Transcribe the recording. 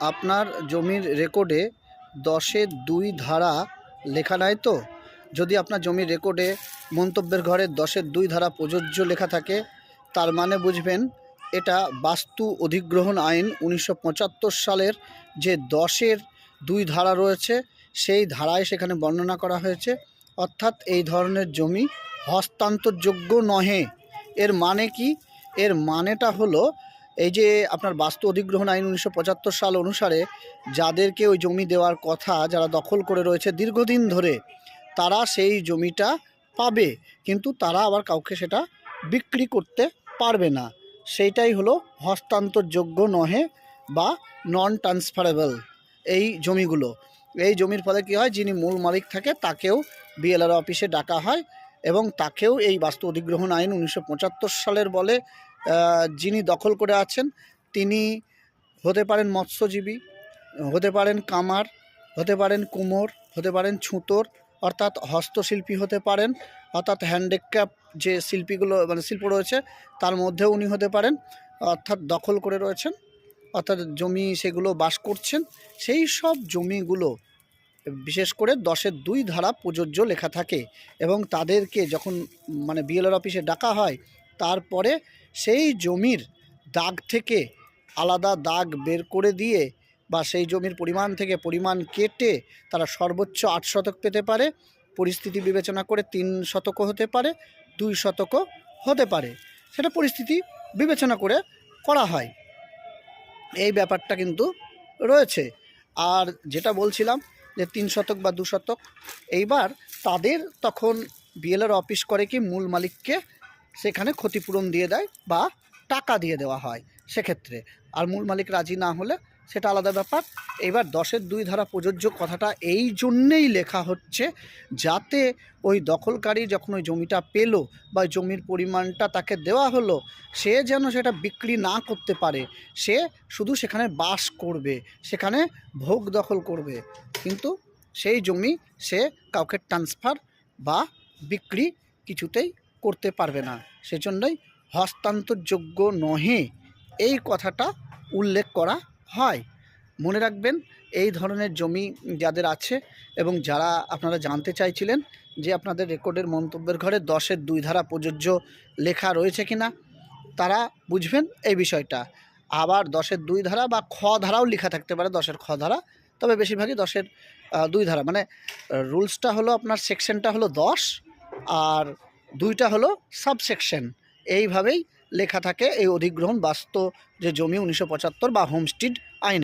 আপনার জমির রেকর্ডে দশের দুই ধারা লেখা নাই তো? যদি আপনার জমির রেকর্ডে মন্তব্যের ঘরে দশের দুই ধারা প্রযোজ্য লেখা থাকে, তার মানে বুঝবেন এটা বাস্তু অধিগ্রহণ আইন উনিশশো পঁচাত্তর সালের যে দশের দুই ধারা রয়েছে, সেই ধারায় সেখানে বর্ণনা করা হয়েছে, অর্থাৎ এই ধরনের জমি হস্তান্তরযোগ্য নহে। এর মানে কি? এর মানেটা হলো এই যে আপনার বাস্তু অধিগ্রহণ আইন উনিশশো পঁচাত্তর সাল অনুসারে যাদেরকে ওই জমি দেওয়ার কথা যারা দখল করে রয়েছে দীর্ঘদিন ধরে, তারা সেই জমিটা পাবে। কিন্তু তারা আবার কাউকে সেটা বিক্রি করতে পারবে না। সেইটাই হলো হস্তান্তরযোগ্য নহে বা নন ট্রান্সফারেবল এই জমিগুলো। এই জমির ফলে কী হয়, যিনি মূল মালিক থাকে, তাকেও বিএলআর অফিসে ডাকা হয় এবং তাকেও এই বাস্তু অধিগ্রহণ আইন উনিশশো পঁচাত্তর সালের বলে যিনি দখল করে আছেন, তিনি হতে পারেন মৎস্যজীবী, হতে পারেন কামার, হতে পারেন কুমোর, হতে পারেন ছুতোর, অর্থাৎ হস্তশিল্পী হতে পারেন, অর্থাৎ হ্যান্ডিক্যাপ যে শিল্পীগুলো মানে শিল্প রয়েছে, তার মধ্যেও উনি হতে পারেন, অর্থাৎ দখল করে রয়েছেন, অর্থাৎ জমি সেগুলো বাস করছেন, সেই সব জমিগুলো, বিশেষ করে দশের দুই ধারা প্রযোজ্য লেখা থাকে এবং তাদেরকে যখন মানে বিএলআর অফিসে ডাকা হয় তারপরে সেই জমির দাগ থেকে আলাদা দাগ বের করে দিয়ে বা সেই জমির পরিমাণ থেকে পরিমাণ কেটে তারা সর্বোচ্চ আট শতক পেতে পারে। পরিস্থিতি বিবেচনা করে তিন শতকও হতে পারে, দুই শতকও হতে পারে। সেটা পরিস্থিতি বিবেচনা করে করা হয়। এই ব্যাপারটা কিন্তু রয়েছে। আর যেটা বলছিলাম যে তিন শতক বা দু শতক, এইবার তাদের তখন বিএলআর অফিস করে কি মূল মালিককে সেখানে ক্ষতিপূরণ দিয়ে দেয় বা টাকা দিয়ে দেওয়া হয় সেক্ষেত্রে। আর মূল মালিক রাজি না হলে সেটা আলাদা ব্যাপার। এবার দশের দুই ধারা প্রযোজ্য কথাটা এই জন্যেই লেখা হচ্ছে যাতে ওই দখলকারী যখন ওই জমিটা পেল বা জমির পরিমাণটা তাকে দেওয়া হলো, সে যেন সেটা বিক্রি না করতে পারে। সে শুধু সেখানে বাস করবে, সেখানে ভোগ দখল করবে। কিন্তু সেই জমি সে কাউকে ট্রান্সফার বা বিক্রি কিছুতেই করতে পারবে না। সেজন্যই হস্তান্তরযোগ্য নহে। এই কথাটা উল্লেখ করা হয়। মনে রাখবেন, এই ধরনের জমি যাদের আছে এবং যারা আপনারা জানতে চাইছিলেন যে আপনাদের রেকর্ডের মন্তব্যের ঘরে দশের দুই ধারা প্রযোজ্য লেখা রয়েছে কিনা, তারা বুঝবেন এই বিষয়টা। আবার দশের দুই ধারা বা খ ধারাও লেখা থাকতে পারে, দশের খ ধারা, তবে বেশিরভাগই দশের দুই ধারা। মানে রুলসটা হলো আপনার সেকশনটা হলো দশ, আর দুইটা হলো সাবসেকশন। এইভাবেই লেখা থাকে এই অধিগ্রহণ বাস্তব যে জমি উনিশশো পঁচাত্তর বা হোমস্টিড